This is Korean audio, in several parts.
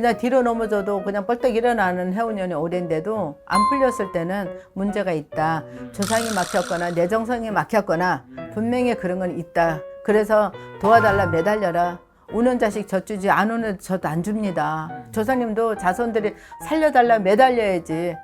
그냥 뒤로 넘어져도 그냥 벌떡 일어나는 해운년이 오랜데도 안 풀렸을 때는 문제가 있다. 조상이 막혔거나 내정성이 막혔거나 분명히 그런 건 있다. 그래서 도와달라 매달려라. 우는 자식 젖주지 안 우는 젖 안 줍니다. 조상님도 자손들이 살려달라 매달려야지.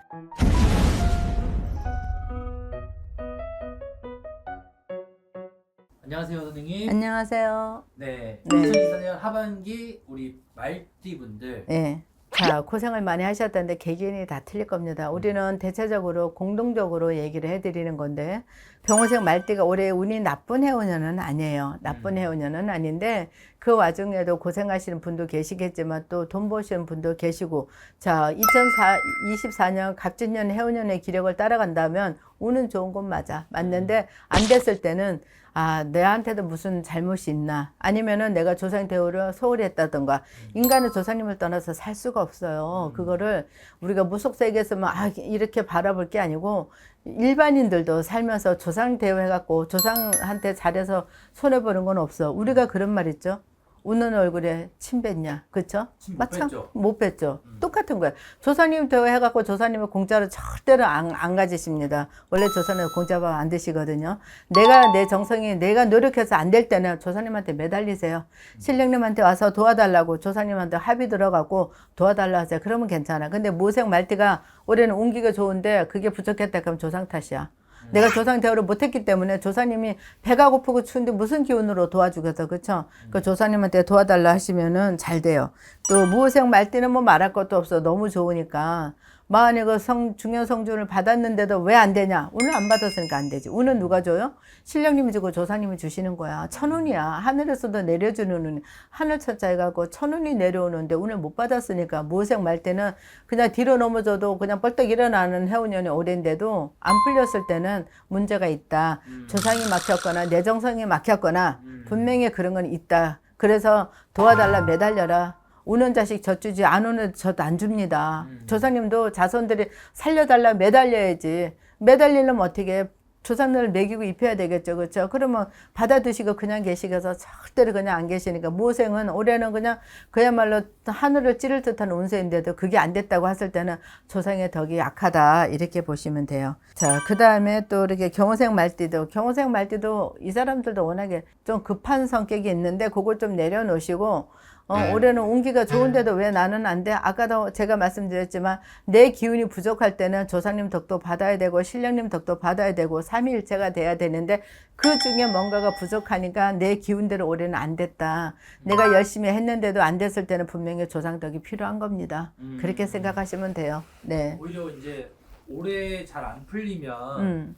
안녕하세요 선생님. 안녕하세요. 네. 네. 2024년 하반기 우리 말띠 분들 예. 자, 고생을 많이 하셨다는데 개개인이 다 틀릴 겁니다. 우리는 대체적으로 공동적으로 얘기를 해드리는 건데 병호생 말띠가 올해 운이 나쁜 해운년은 아니에요. 나쁜 음. 해운년은 아닌데 그 와중에도 고생하시는 분도 계시겠지만 또 돈 버시는 분도 계시고 자, 2024년 갑진년 해운년의 기력을 따라간다면 운은 좋은 건 맞아. 맞는데 안 됐을 때는 아, 내한테도 무슨 잘못이 있나? 아니면은 내가 조상 대우를 소홀히 했다던가. 인간은 조상님을 떠나서 살 수가 없어요. 그거를 우리가 무속 세계에서만 아, 이렇게 바라볼 게 아니고 일반인들도 살면서 조상 대우해갖고 조상한테 잘해서 손해보는 건 없어. 우리가 그런 말 있죠. 웃는 얼굴에 침 뱉냐. 그쵸? 마찬-? 못 뱉죠. 음. 똑같은 거야. 조사님 대우해갖고 조사님을 공짜로 절대로 안, 안 가지십니다. 원래 조사는 공짜밥 안 드시거든요. 내가 내 정성이 내가 노력해서 안 될 때는 조사님한테 매달리세요. 신령님한테 와서 도와달라고 조사님한테 합의 들어가고 도와달라 하세요. 그러면 괜찮아. 근데 모색 말띠가 올해는 운기가 좋은데 그게 부족했다 그럼 조상 탓이야. 내가 조상 대우를 못했기 때문에 조사님이 배가 고프고 추운데 무슨 기운으로 도와주겠어, 그쵸? 그 조사님한테 도와달라 하시면은 잘 돼요. 또 무호생 말띠는 뭐 말할 것도 없어, 너무 좋으니까. 마흔에 그 성, 중요 성준을 받았는데도 왜 안 되냐? 운을 안 받았으니까 안 되지. 운은 누가 줘요? 신령님이 주고 조사님이 주시는 거야. 천운이야. 하늘에서도 내려주는 운. 하늘 천자에 가고 천운이 내려오는데 운을 못 받았으니까 무호생 말때는 그냥 뒤로 넘어져도 그냥 벌떡 일어나는 해운년이 오랜데도 안 풀렸을 때는 문제가 있다. 음. 조상이 막혔거나 내 정성이 막혔거나 음. 분명히 그런 건 있다. 그래서 도와달라 매달려라. 우는 자식 젖 주지 안 우는 젖 안 줍니다. 음. 조상님도 자손들이 살려달라 매달려야지. 매달리려면 어떻게 해? 조상들을 먹이고 입혀야 되겠죠. 그렇죠? 그러면 받아 드시고 그냥 계시겠어 절대로 그냥 안 계시니까 모생은 올해는 그냥 그야말로 하늘을 찌를 듯한 운세인데도 그게 안 됐다고 했을 때는 조상의 덕이 약하다 이렇게 보시면 돼요. 자, 그다음에 또 이렇게 경호생 말띠도 경호생 말띠도 이 사람들도 워낙에 좀 급한 성격이 있는데 그걸 좀 내려놓으시고 어, 올해는 운기가 좋은데도 왜 나는 안 돼? 아까도 제가 말씀드렸지만 내 기운이 부족할 때는 조상님 덕도 받아야 되고 신령님 덕도 받아야 되고 삼위일체가 돼야 되는데 그 중에 뭔가가 부족하니까 내 기운대로 올해는 안 됐다. 내가 열심히 했는데도 안 됐을 때는 분명히 조상 덕이 필요한 겁니다. 음. 그렇게 생각하시면 돼요. 네. 오히려 이제 올해 잘 안 풀리면 음.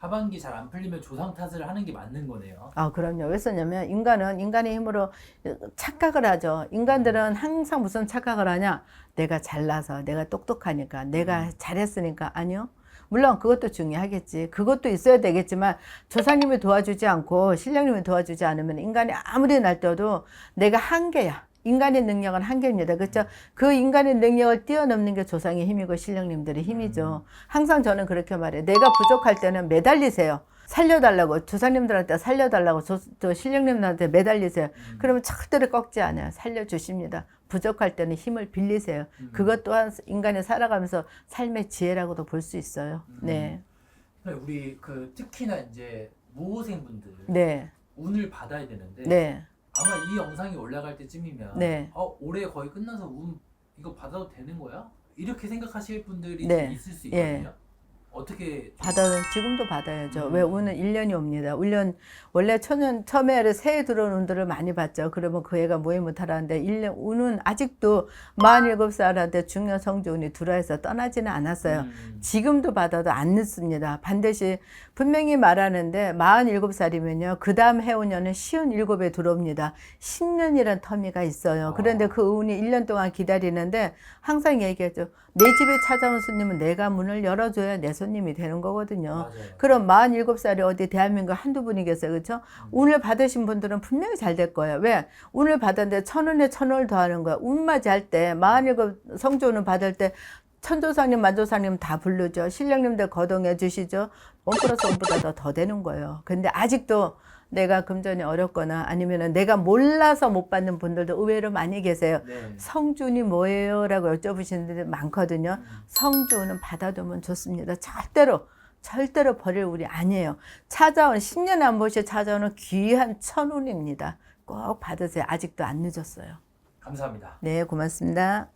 하반기 잘 안 풀리면 조상 탓을 하는 게 맞는 거네요. 아, 그럼요. 왜 썼냐면 인간은 인간의 힘으로 착각을 하죠. 인간들은 항상 무슨 착각을 하냐? 내가 잘나서, 내가 똑똑하니까, 내가 잘했으니까. 아니요. 물론 그것도 중요하겠지. 그것도 있어야 되겠지만 조상님이 도와주지 않고 신령님이 도와주지 않으면 인간이 아무리 날뛰어도 내가 한계야. 인간의 능력은 한계입니다. 그렇죠? 그 인간의 능력을 뛰어넘는 게 조상의 힘이고 신령님들의 힘이죠. 항상 저는 그렇게 말해요. 내가 부족할 때는 매달리세요. 살려달라고 조상님들한테 살려달라고 조, 저 신령님들한테 매달리세요. 그러면 절대로 꺾지 않아요. 살려주십니다. 부족할 때는 힘을 빌리세요. 그것 또한 인간이 살아가면서 삶의 지혜라고도 볼 수 있어요. 네, 우리 그 특히나 이제 모호생분들 네, 운을 받아야 되는데 네, 아마 이 영상이 올라갈 때쯤이면 네. 어, 올해 거의 끝나서 운 이거 받아도 되는 거야? 이렇게 생각하실 분들이 네. 좀 있을 수 예. 있거든요. 어떻게 받아요. 지금도 받아야죠. 음. 왜 오는 1년이 옵니다. 1년 원래 초년 처음에 새해 들어온 운들을 많이 받죠. 그러면 그 애가 모임 못 하라는데 1년 운은 아직도 47살한테 중요 성조운이 들어와서 떠나지는 않았어요. 음. 지금도 받아도 안 늦습니다. 반드시 분명히 말하는데 47살이면요. 그 다음 해운년은 쉬운 일곱에 들어옵니다. 10년이란 터미가 있어요. 그런데 그 운이 1년 동안 기다리는데 항상 얘기하죠. 내 집에 찾아온 손님은 내가 문을 열어줘야 내 손님 이 되는 거거든요. 맞아요. 그럼 47살이 어디 대한민국 한두 분이겠어요. 그렇죠? 운을 받으신 분들은 분명히 잘 될 거예요. 왜? 운을 받았는데 천 원에 천 원을 더하는 거야. 운맞이 할 때, 47 성조운을 받을 때 천조사님, 만조사님 다 부르죠. 신령님들 거동해 주시죠. 원 플러스 원보다 더, 더 되는 거예요. 근데 아직도 내가 금전이 어렵거나 아니면은 내가 몰라서 못 받는 분들도 의외로 많이 계세요. 네. 성준이 뭐예요? 라고 여쭤보시는 분들이 많거든요. 음. 성주는 받아두면 좋습니다. 절대로 절대로 버릴 우리 아니에요. 찾아오는 10년에 한 번씩 찾아오는 귀한 천운입니다. 꼭 받으세요. 아직도 안 늦었어요. 감사합니다. 네, 고맙습니다.